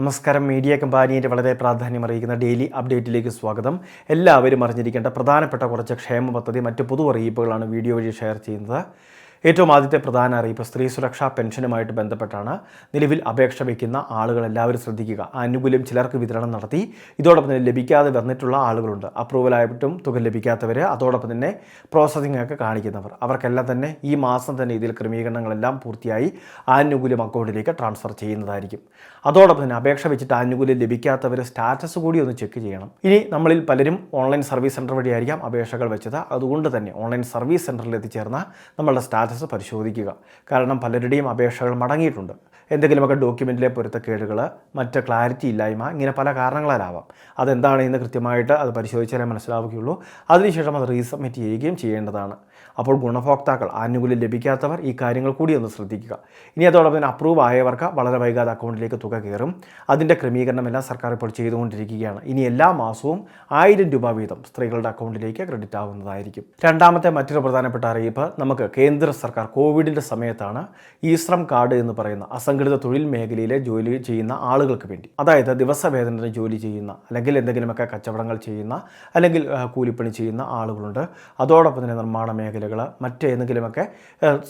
നമസ്കാരം. മീഡിയ കമ്പാനിയുടെ വളരെ പ്രാധാന്യം അറിയിക്കുന്ന ഡെയിലി അപ്ഡേറ്റിലേക്ക് സ്വാഗതം. എല്ലാവരും അറിഞ്ഞിരിക്കേണ്ട പ്രധാനപ്പെട്ട കുറച്ച് ക്ഷേമ പദ്ധതി മറ്റ് പൊതു അറിയിപ്പുകളാണ് വീഡിയോ വഴി ഷെയർ ചെയ്യുന്നത്. ഏറ്റവും ആദ്യത്തെ പ്രധാന അറിയിപ്പ് സ്ത്രീ സുരക്ഷാ പെൻഷനുമായിട്ട് ബന്ധപ്പെട്ടാണ്. നിലവിൽ അപേക്ഷ വയ്ക്കുന്ന ആളുകൾ എല്ലാവരും ശ്രദ്ധിക്കുക. ആനുകൂല്യം ചിലർക്ക് വിതരണം നടത്തി ഇതോടൊപ്പം തന്നെ ലഭിക്കാതെ വന്നിട്ടുള്ള ആളുകളുണ്ട്. അപ്രൂവൽ ആയിട്ടും തുക ലഭിക്കാത്തവർ അതോടൊപ്പം തന്നെ പ്രോസസ്സിംഗ് ഒക്കെ കാണിക്കുന്നവർ. അവർക്കെല്ലാം തന്നെ ഈ മാസം തന്നെ ഇതിൽ ക്രമീകരണങ്ങളെല്ലാം പൂർത്തിയായി ആനുകൂല്യം അക്കൗണ്ടിലേക്ക് ട്രാൻസ്ഫർ ചെയ്യുന്നതായിരിക്കും. അതോടൊപ്പം തന്നെ അപേക്ഷ വെച്ചിട്ട് ആനുകൂല്യം ലഭിക്കാത്തവർ സ്റ്റാറ്റസ് കൂടി ഒന്ന് ചെക്ക് ചെയ്യണം. ഇനി നമ്മളിൽ പലരും ഓൺലൈൻ സർവീസ് സെന്റർ വഴിയായിരിക്കാം അപേക്ഷകൾ വെച്ചത്. അതുകൊണ്ട് തന്നെ ഓൺലൈൻ സർവീസ് സെന്ററിൽ എത്തിച്ചേർന്ന നമ്മളുടെ സ്റ്റാറ്റസ് പരിശോധിക്കുക. കാരണം പലരുടെയും അപേക്ഷകൾ മടങ്ങിയിട്ടുണ്ട്. എന്തെങ്കിലുമൊക്കെ ഡോക്യുമെന്റിലെ പൊരുത്തക്കേടുകൾ മറ്റ് ക്ലാരിറ്റി ഇല്ലായ്മ ഇങ്ങനെ പല കാരണങ്ങളാലാവാം. അതെന്താണ് ഇന്ന് കൃത്യമായിട്ട് അത് പരിശോധിച്ചാലേ മനസ്സിലാവുകയുള്ളൂ. അതിനുശേഷം അത് റീസബ്മിറ്റ് ചെയ്യുകയും ചെയ്യേണ്ടതാണ്. അപ്പോൾ ഗുണഭോക്താക്കൾ ആനുകൂല്യം ലഭിക്കാത്തവർ ഈ കാര്യങ്ങൾ കൂടി ഒന്ന് ശ്രദ്ധിക്കുക. ഇനി അതോടൊപ്പം അപ്രൂവ് ആയവർക്ക് വളരെ വൈകാതെ അക്കൗണ്ടിലേക്ക് തുക കയറും. അതിന്റെ ക്രമീകരണം എല്ലാം സർക്കാർ ഇപ്പോൾ ചെയ്തുകൊണ്ടിരിക്കുകയാണ്. ഇനി എല്ലാ മാസവും ആയിരം രൂപ വീതം സ്ത്രീകളുടെ അക്കൗണ്ടിലേക്ക് ക്രെഡിറ്റ് ആവുന്നതായിരിക്കും. രണ്ടാമത്തെ മറ്റൊരു പ്രധാനപ്പെട്ട അറിയിപ്പ് നമുക്ക് കേന്ദ്ര സർക്കാർ കോവിഡിന്റെ സമയത്താണ് ഈ ശ്രം കാർഡ് എന്ന് പറയുന്ന അസംഘടിത തൊഴിൽ മേഖലയിലെ ജോലി ചെയ്യുന്ന ആളുകൾക്ക് വേണ്ടി. അതായത് ദിവസവേതനത്തിന് ജോലി ചെയ്യുന്ന അല്ലെങ്കിൽ എന്തെങ്കിലുമൊക്കെ കച്ചവടങ്ങൾ ചെയ്യുന്ന അല്ലെങ്കിൽ കൂലിപ്പണി ചെയ്യുന്ന ആളുകളുണ്ട്. അതോടൊപ്പം തന്നെ നിർമ്മാണ മേഖലകൾ മറ്റേതെങ്കിലുമൊക്കെ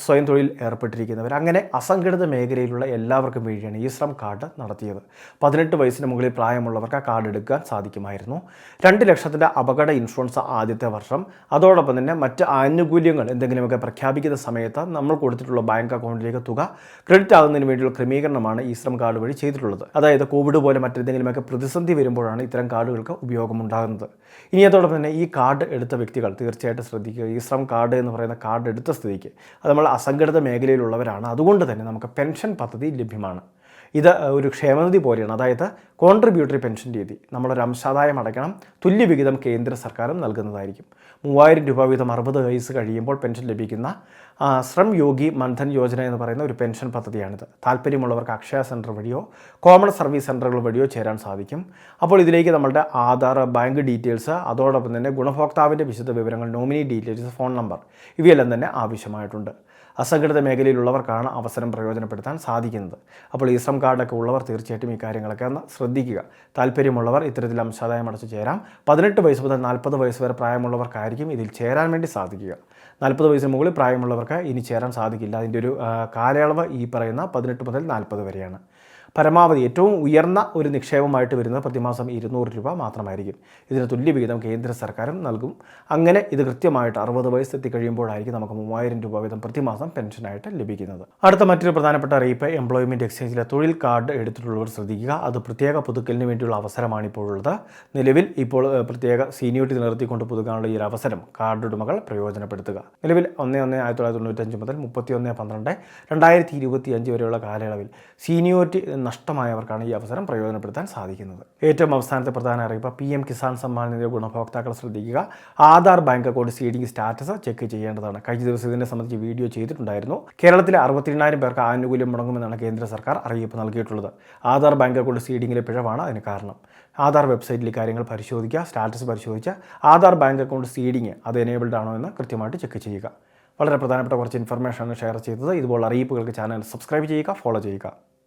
സ്വയം തൊഴിൽ ഏർപ്പെട്ടിരിക്കുന്നവർ. അങ്ങനെ അസംഘടിത മേഖലയിലുള്ള എല്ലാവർക്കും വേണ്ടിയാണ് ഈ ശ്രം കാർഡ് നടത്തിയത്. പതിനെട്ട് വയസ്സിന് മുകളിൽ പ്രായമുള്ളവർക്ക് ആ കാർഡ് എടുക്കാൻ സാധിക്കുമായിരുന്നു. രണ്ട് ലക്ഷത്തിന്റെ അപകട ഇൻഷുറൻസ് ആദ്യത്തെ വർഷം. അതോടൊപ്പം തന്നെ മറ്റ് ആനുകൂല്യങ്ങൾ എന്തെങ്കിലുമൊക്കെ പ്രഖ്യാപിക്കുന്ന സമയത്ത് നമ്മൾ കൊടുത്തിട്ടുള്ള ബാങ്ക് അക്കൗണ്ടിലേക്ക് തുക ക്രെഡിറ്റ് ആകുന്നതിന് വേണ്ടിയുള്ള ക്രമീകരണമാണ് ഈ ശ്രം കാർഡ് വഴി ചെയ്തിട്ടുള്ളത്. അതായത് കോവിഡ് പോലെ മറ്റെന്തെങ്കിലുമൊക്കെ പ്രതിസന്ധി വരുമ്പോഴാണ് ഇത്തരം കാർഡുകൾക്ക് ഉപയോഗമുണ്ടാകുന്നത്. ഇനി അതോടൊപ്പം തന്നെ ഈ കാർഡ് എടുത്ത വ്യക്തികൾ തീർച്ചയായിട്ടും ശ്രദ്ധിക്കുക. ഈ ശ്രം കാർഡ് എന്ന് പറയുന്ന കാർഡ് എടുത്ത സ്ഥിതിക്ക് അത് നമ്മൾ അസംഘടിത മേഖലയിലുള്ളവരാണ്. അതുകൊണ്ട് തന്നെ നമുക്ക് പെൻഷൻ പദ്ധതി ലഭ്യമാണ്. ഇത് ഒരു ക്ഷേമനിധി പോലെയാണ്. അതായത് കോൺട്രിബ്യൂട്ടറി പെൻഷൻ രീതി. നമ്മളൊരു അംശാദായം അടയ്ക്കണം. തുല്യ വിഹിതം കേന്ദ്ര സർക്കാരും നൽകുന്നതായിരിക്കും. മൂവായിരം രൂപ വീതം അറുപത് വയസ്സ് കഴിയുമ്പോൾ പെൻഷൻ ലഭിക്കുന്ന ശ്രം യോഗി മൻധൻ യോജന എന്ന് പറയുന്ന ഒരു പെൻഷൻ പദ്ധതിയാണിത്. താല്പര്യമുള്ളവർക്ക് അക്ഷയ സെന്റർ വഴിയോ കോമൺ സർവീസ് സെന്ററുകൾ വഴിയോ ചേരാൻ സാധിക്കും. അപ്പോൾ ഇതിലേക്ക് നമ്മളുടെ ആധാർ ബാങ്ക് ഡീറ്റെയിൽസ് അതോടൊപ്പം തന്നെ ഗുണഭോക്താവിന്റെ വിശദ വിവരങ്ങൾ നോമിനി ഡീറ്റെയിൽസ് ഫോൺ നമ്പർ ഇവയെല്ലാം തന്നെ ആവശ്യമായിട്ടുണ്ട്. അസംഘടിത മേഖലയിലുള്ളവർക്കാണ് അവസരം പ്രയോജനപ്പെടുത്താൻ സാധിക്കുന്നത്. അപ്പോൾ ഈ ശ്രം കാർഡൊക്കെ ഉള്ളവർ തീർച്ചയായിട്ടും ഈ കാര്യങ്ങളൊക്കെ ഒന്ന് ശ്രദ്ധിക്കുക. താല്പര്യമുള്ളവർ ഇത്തരത്തിൽ അംശാദായം അടച്ചു ചേരാം. പതിനെട്ട് വയസ്സ് മുതൽ നാൽപ്പത് വയസ്സ് വരെ പ്രായമുള്ളവർക്കായിരിക്കും ഇതിൽ ചേരാൻ വേണ്ടി സാധിക്കുക. നാൽപ്പത് വയസ്സിന് മുകളിൽ പ്രായമുള്ളവർക്ക് ഇനി ചേരാൻ സാധിക്കില്ല. അതിന്റെ ഒരു കാലയളവ് ഈ പറയുന്ന പതിനെട്ട് മുതൽ നാൽപ്പത് വരെയാണ്. പരമാവധി ഏറ്റവും ഉയർന്ന ഒരു നിക്ഷേപമായിട്ട് വരുന്നത് പ്രതിമാസം ഇരുന്നൂറ് രൂപ മാത്രമായിരിക്കും. ഇതിന് തുല്യവിഹിതം കേന്ദ്ര സർക്കാരും നൽകും. അങ്ങനെ ഇത് കൃത്യമായിട്ട് അറുപത് വയസ്സ് എത്തിക്കഴിയുമ്പോഴായിരിക്കും നമുക്ക് മൂവായിരം രൂപ വീതം പ്രതിമാസം പെൻഷനായിട്ട് ലഭിക്കുന്നത്. അടുത്ത മറ്റൊരു പ്രധാനപ്പെട്ട അറിയിപ്പ് എംപ്ലോയ്മെന്റ് എക്സ്ചേഞ്ചിലെ തൊഴിൽ കാർഡ് എടുത്തിട്ടുള്ളവർ ശ്രദ്ധിക്കുക. അത് പ്രത്യേക പുതുക്കലിന് വേണ്ടിയുള്ള അവസരമാണ് ഇപ്പോൾ ഉള്ളത്. നിലവിൽ ഇപ്പോൾ പ്രത്യേക സീനിയോറിറ്റി നിലനിർത്തിക്കൊണ്ട് പുതുക്കാനുള്ള ഈ ഒരു അവസരം കാർഡ് ഉടമകൾ പ്രയോജനപ്പെടുത്തുക. നിലവിൽ ഒന്ന് ഒന്ന് ആയിരത്തി തൊള്ളായിരത്തി തൊണ്ണൂറ്റഞ്ച് മുതൽ മുപ്പത്തി ഒന്ന് പന്ത്രണ്ട് രണ്ടായിരത്തി ഇരുപത്തി അഞ്ച് വരെയുള്ള കാലയളവിൽ സീനിയോറിറ്റി നഷ്ടമായവർക്കാണ് ഈ അവസരം പ്രയോജനപ്പെടുത്താൻ സാധിക്കുന്നത്. ഏറ്റവും അവസാനത്തെ പ്രധാന അറിയിപ്പ് പി എം കിസാൻ സമ്മാൻ നിധി ഗുണഭോക്താക്കൾ ശ്രദ്ധിക്കുക. Aadhaar bank account seeding status check ചെയ്യേണ്ടതാണ്. കഴിഞ്ഞ ദിവസം ഇതിനെ സംബന്ധിച്ച് വീഡിയോ ചെയ്തിട്ടുണ്ടായിരുന്നു. കേരളത്തിലെ അറുപത്തിരണ്ടായിരം പേർക്ക് ആനുകൂല്യം മുടങ്ങുമെന്നാണ് കേന്ദ്ര സർക്കാർ അറിയിപ്പ് നൽകിയിട്ടുള്ളത്. ആധാർ ബാങ്ക് അക്കൗണ്ട് സീഡിങ്ങിലെ പിഴവാണ് അതിന് കാരണം. ആധാർ വെബ്സൈറ്റിൽ കാര്യങ്ങൾ പരിശോധിക്കുക സ്റ്റാറ്റസ് പരിശോധിച്ച് ആധാർ ബാങ്ക് അക്കൗണ്ട് സീഡിംഗ് അത് എനേബിൾഡ് ആണോ എന്ന് കൃത്യമായിട്ട് ചെക്ക് ചെയ്യുക. വളരെ പ്രധാനപ്പെട്ട കുറച്ച് ഇൻഫർമേഷനാണ് ഷെയർ ചെയ്തത്. ഇതുപോലുള്ള അറിയിപ്പുകൾക്ക് ചാനൽ സബ്സ്ക്രൈബ് ചെയ്യുക ഫോളോ ചെയ്യുക.